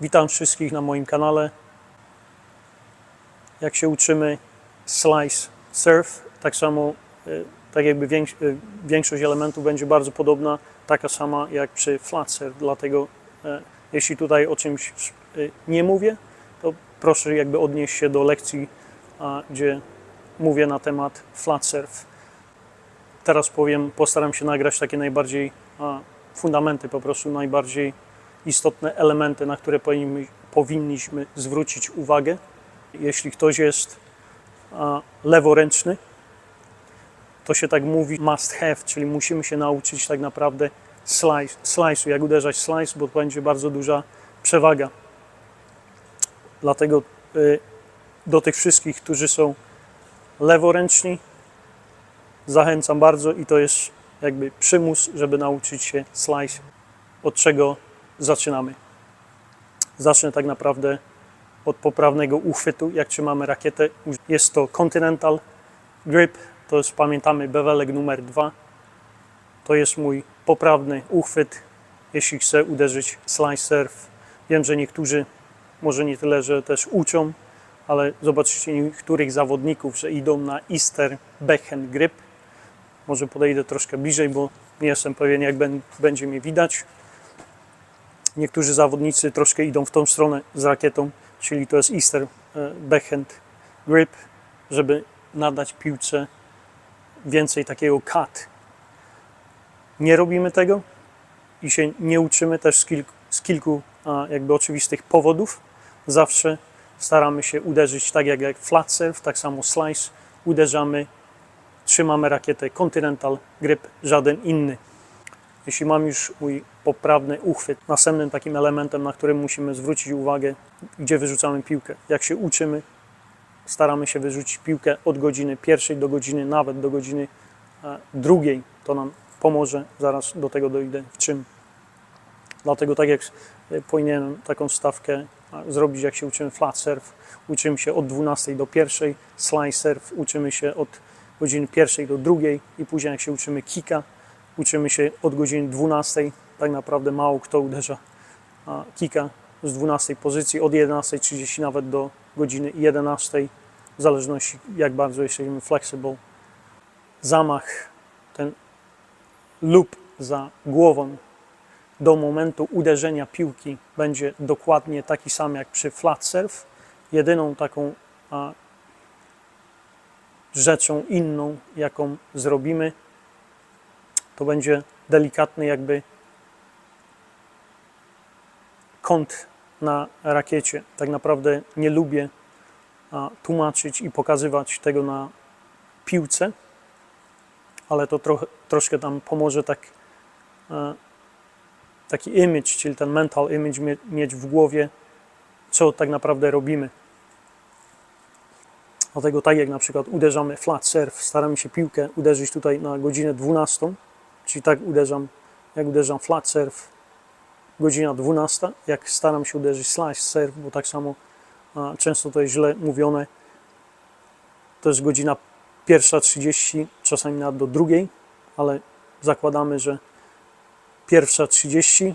Witam wszystkich na moim kanale. Jak się uczymy slice surf, tak samo, e, tak jakby e, większość elementów będzie bardzo podobna, taka sama jak przy flat surf. Dlatego e, jeśli tutaj o czymś e, nie mówię, to proszę jakby odnieść się do lekcji, gdzie mówię na temat flat surf. Teraz powiem, postaram się nagrać takie najbardziej fundamenty, po prostu najbardziej istotne elementy, na które powinni- powinniśmy zwrócić uwagę. Jeśli ktoś jest leworęczny, to się tak mówi must have, czyli musimy się nauczyć tak naprawdę slice, slice'u, jak uderzać slice, bo to będzie bardzo duża przewaga. Dlatego y, do tych wszystkich, którzy są leworęczni, zachęcam bardzo i to jest jakby przymus, żeby nauczyć się slice, od czego zaczynamy. Zacznę tak naprawdę od poprawnego uchwytu, jak trzymamy rakietę. Jest to Continental Grip, to jest, pamiętamy, bewelek numer 2. To jest mój poprawny uchwyt, jeśli chcę uderzyć slice surf. Wiem, że niektórzy może nie tyle, że też uczą, ale zobaczycie niektórych zawodników, że idą na Easter Backhand Grip. Może podejdę troszkę bliżej, bo nie jestem pewien, jak będzie mnie widać. Niektórzy zawodnicy troszkę idą w tą stronę z rakietą, czyli to jest Easter e, Backhand Grip, żeby nadać piłce więcej takiego cut. Nie robimy tego i się nie uczymy też z kilku, z kilku jakby oczywistych powodów. Zawsze staramy się uderzyć tak jak, jak flat surf, tak samo slice. Uderzamy, trzymamy rakietę Continental Grip, żaden inny. Jeśli mam już mój poprawny uchwyt, następnym takim elementem, na którym musimy zwrócić uwagę, gdzie wyrzucamy piłkę. Jak się uczymy, staramy się wyrzucić piłkę od godziny pierwszej do godziny, nawet do godziny e, drugiej. To nam pomoże, zaraz do tego dojdę, w czym. Dlatego tak jak e, powinienem taką stawkę zrobić, jak się uczymy flat surf, uczymy się od 12 do 1, slice surf uczymy się od godziny pierwszej do drugiej i później jak się uczymy kicka, uczymy się od godziny 12. Tak naprawdę mało kto uderza a, kicka z 12 pozycji, od 11.30 nawet do godziny 11, w zależności jak bardzo jesteśmy flexible. Zamach, ten lub za głową do momentu uderzenia piłki będzie dokładnie taki sam jak przy flat surf. Jedyną taką rzeczą inną, jaką zrobimy, to będzie delikatny jakby kąt na rakiecie. Tak naprawdę nie lubię tłumaczyć i pokazywać tego na piłce, ale to trochę, troszkę tam pomoże tak, e, taki image, czyli ten mental image mie, mieć w głowie, co tak naprawdę robimy. Dlatego tak jak na przykład uderzamy flat surf, staramy się piłkę uderzyć tutaj na godzinę 12, czyli tak uderzam, jak uderzam flat surf, godzina 12, jak staram się uderzyć slice surf, bo tak samo a, często to jest źle mówione, to jest godzina 1.30, czasami nawet do drugiej, ale zakładamy, że 1.30.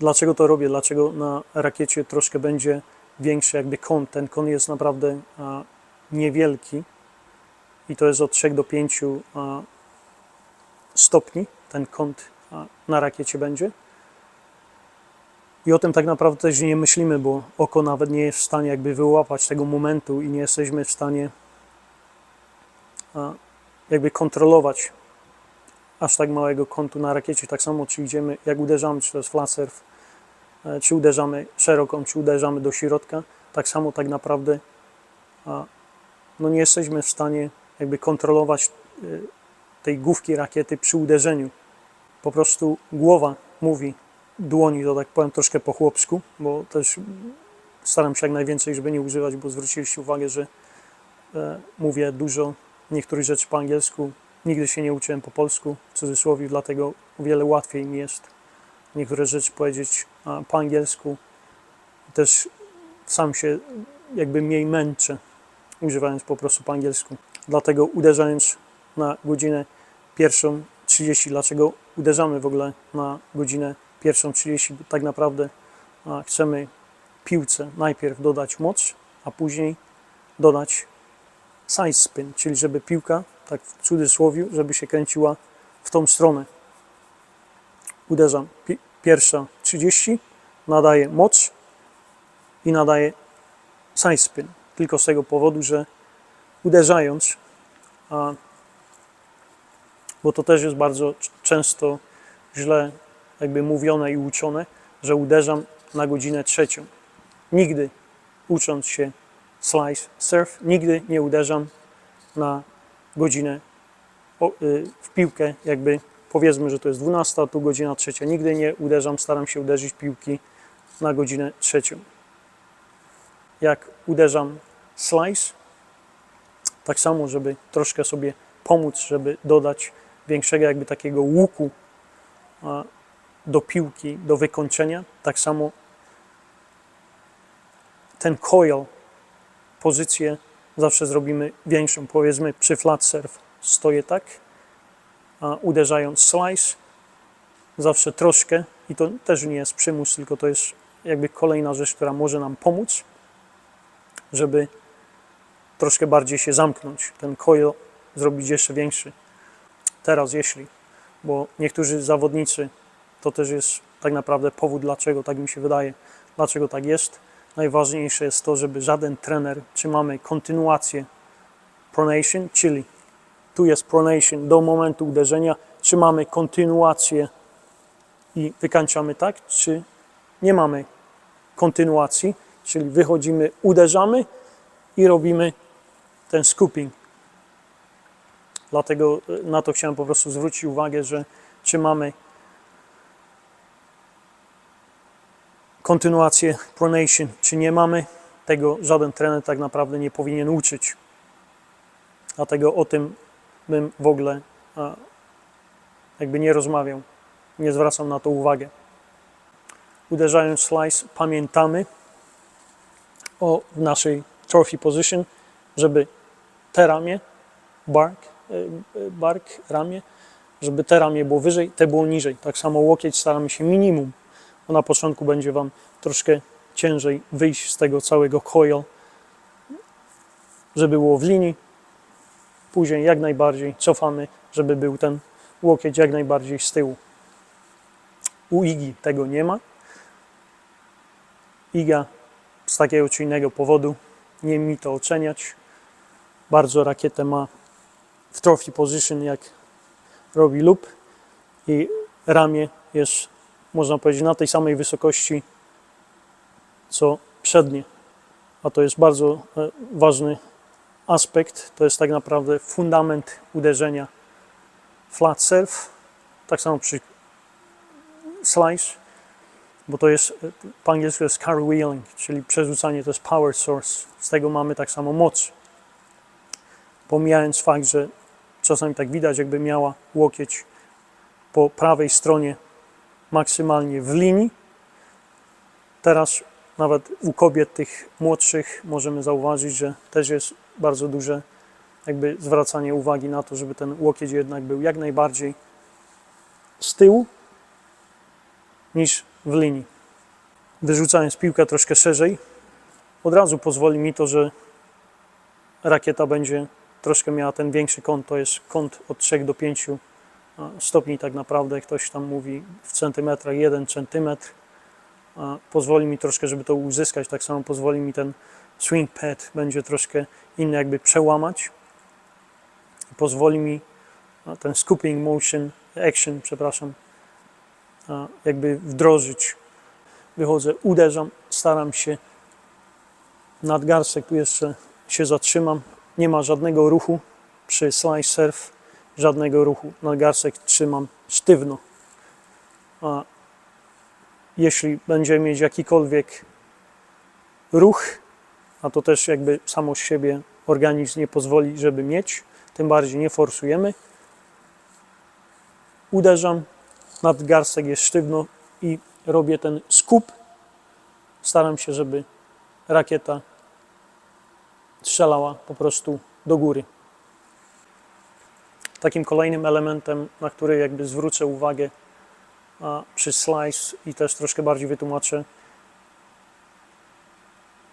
Dlaczego to robię? Dlaczego na rakiecie troszkę będzie większy jakby kąt? Ten kąt jest naprawdę a, niewielki i to jest od 3 do 5 a, stopni. Ten kąt na rakiecie będzie. I o tym tak naprawdę też nie myślimy, bo oko nawet nie jest w stanie jakby wyłapać tego momentu i nie jesteśmy w stanie jakby kontrolować aż tak małego kątu na rakiecie. Tak samo, czy idziemy, jak uderzamy, czy to jest flat surf, e, czy uderzamy szeroką, czy uderzamy do środka, tak samo tak naprawdę no nie jesteśmy w stanie jakby kontrolować e, tej główki rakiety przy uderzeniu. Po prostu głowa mówi dłoni, to tak powiem troszkę po chłopsku, bo też staram się jak najwięcej, żeby nie używać, bo zwróciliście uwagę, że e, mówię dużo niektórych rzeczy po angielsku. Nigdy się nie uczyłem po polsku, w cudzysłowie, dlatego o wiele łatwiej mi jest niektóre rzeczy powiedzieć a, po angielsku. Też sam się jakby mniej męczę, używając po prostu po angielsku. Dlatego uderzając na godzinę pierwszą 30, dlaczego uderzamy w ogóle na godzinę pierwszą 30, bo tak naprawdę chcemy piłce najpierw dodać moc, a później dodać side spin, czyli żeby piłka, tak w cudzysłowie, żeby się kręciła w tą stronę. Uderzam pi- pierwsza 30, nadaję moc i nadaję side spin. Tylko z tego powodu, że uderzając, a, bo to też jest bardzo często źle jakby mówione i uczone, że uderzam na godzinę trzecią. Nigdy ucząc się slice surf, nigdy nie uderzam na godzinę y, w piłkę, jakby powiedzmy, że to jest 12, a tu godzina trzecia. Nigdy nie uderzam, staram się uderzyć piłki na godzinę trzecią. Jak uderzam slice, tak samo, żeby troszkę sobie pomóc, żeby dodać większego jakby takiego łuku do piłki, do wykończenia, tak samo ten coil, pozycję zawsze zrobimy większą. Powiedzmy przy flat surf stoję tak, uderzając slice, zawsze troszkę i to też nie jest przymus, tylko to jest jakby kolejna rzecz, która może nam pomóc, żeby troszkę bardziej się zamknąć, ten coil zrobić jeszcze większy. Teraz jeśli, bo niektórzy zawodnicy, to też jest tak naprawdę powód, dlaczego tak mi się wydaje, dlaczego tak jest. Najważniejsze jest to, żeby żaden trener, czy mamy kontynuację pronation, czyli tu jest pronation do momentu uderzenia, czy mamy kontynuację i wykańczamy tak, czy nie mamy kontynuacji, czyli wychodzimy, uderzamy i robimy ten scooping. Dlatego e, na to chciałem po prostu zwrócić uwagę, że czy mamy kontynuację pronation, czy nie mamy, tego żaden trener tak naprawdę nie powinien uczyć. Dlatego o tym bym w ogóle jakby nie rozmawiał, nie zwracam na to uwagę. Uderzając slice, pamiętamy o naszej trophy position, żeby te ramię, bark, bark, ramię, żeby te ramię było wyżej, te było niżej. Tak samo łokieć staramy się minimum, bo na początku będzie Wam troszkę ciężej wyjść z tego całego coil, żeby było w linii. Później jak najbardziej cofamy, żeby był ten łokieć jak najbardziej z tyłu. U Igi tego nie ma. Iga z takiego czy innego powodu nie mi to oceniać. Bardzo rakietę ma w trophy position, jak robi lub i ramię jest, można powiedzieć, na tej samej wysokości co przednie. A to jest bardzo e, ważny aspekt. To jest tak naprawdę fundament uderzenia flat surf. Tak samo przy slice, bo to jest e, po angielsku jest cartwheeling, czyli przerzucanie to jest power source. Z tego mamy tak samo moc. Pomijając fakt, że czasami tak widać, jakby miała łokieć po prawej stronie maksymalnie w linii. Teraz nawet u kobiet tych młodszych możemy zauważyć, że też jest bardzo duże jakby zwracanie uwagi na to, żeby ten łokieć jednak był jak najbardziej z tyłu niż w linii. Wyrzucając piłkę troszkę szerzej, od razu pozwoli mi to, że rakieta będzie troszkę miała ten większy kąt, to jest kąt od 3 do 5 a, stopni tak naprawdę, ktoś tam mówi w centymetrach 1 centymetr. Pozwoli mi troszkę, żeby to uzyskać, tak samo pozwoli mi ten swing pad będzie troszkę inny jakby przełamać. Pozwoli mi ten scooping motion, action, przepraszam, jakby wdrożyć. Wychodzę, uderzam, staram się nadgarstek, tu jeszcze się zatrzymam, nie ma żadnego ruchu przy slice surf, żadnego ruchu. Nadgarstek trzymam sztywno. A jeśli będziemy mieć jakikolwiek ruch, a to też jakby samo z siebie organizm nie pozwoli, żeby mieć, tym bardziej nie forsujemy. Uderzam, nadgarstek jest sztywno i robię ten skup. Staram się, żeby rakieta strzelała po prostu do góry. Takim kolejnym elementem, na który jakby zwrócę uwagę przy slice i też troszkę bardziej wytłumaczę,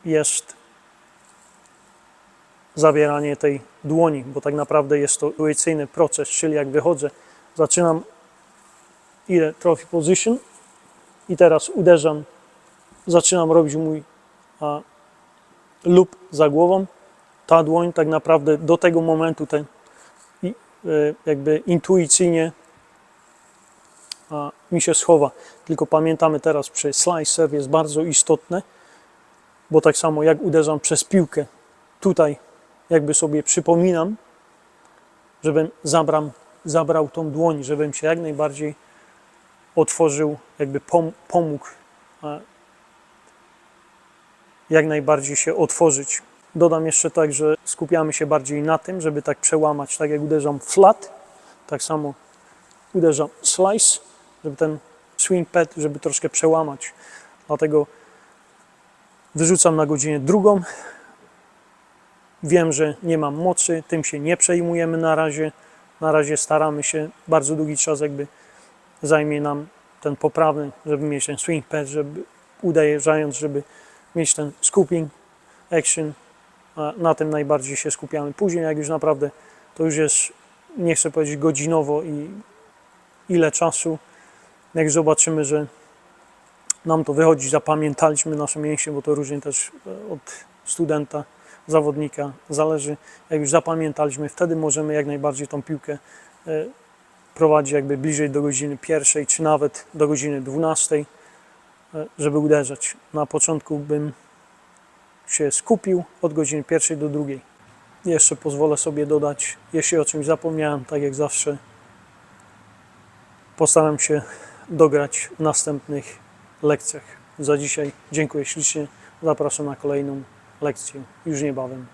jest zawieranie tej dłoni, bo tak naprawdę jest to intuicyjny proces, czyli jak wychodzę, zaczynam ile trophy position i teraz uderzam, zaczynam robić mój a, lub za głową. Ta dłoń tak naprawdę do tego momentu ten e, jakby intuicyjnie mi się schowa. Tylko pamiętamy teraz przy slice serve jest bardzo istotne, bo tak samo jak uderzam przez piłkę, tutaj jakby sobie przypominam, żebym zabrał, zabrał tą dłoń, żebym się jak najbardziej otworzył, jakby pom, pomógł jak najbardziej się otworzyć. Dodam jeszcze tak, że skupiamy się bardziej na tym, żeby tak przełamać, tak jak uderzam flat, tak samo uderzam slice, żeby ten swing pad, żeby troszkę przełamać. Dlatego wyrzucam na godzinę drugą. Wiem, że nie mam mocy, tym się nie przejmujemy na razie. Na razie staramy się, bardzo długi czas jakby zajmie nam ten poprawny, żeby mieć ten swing pad, żeby uderzając, żeby mieć ten scooping action, na tym najbardziej się skupiamy. Później jak już naprawdę to już jest, nie chcę powiedzieć godzinowo i ile czasu, jak zobaczymy, że nam to wychodzi, zapamiętaliśmy nasze mięśnie, bo to różnie też e, od studenta, zawodnika zależy. Jak już zapamiętaliśmy, wtedy możemy jak najbardziej tą piłkę e, prowadzić jakby bliżej do godziny pierwszej, czy nawet do godziny 12, e, żeby uderzać. Na początku bym się skupił od godziny pierwszej do drugiej. Jeszcze pozwolę sobie dodać, jeśli o czymś zapomniałem, tak jak zawsze, postaram się dograć w następnych lekcjach. Za dzisiaj dziękuję ślicznie. Zapraszam na kolejną lekcję już niebawem.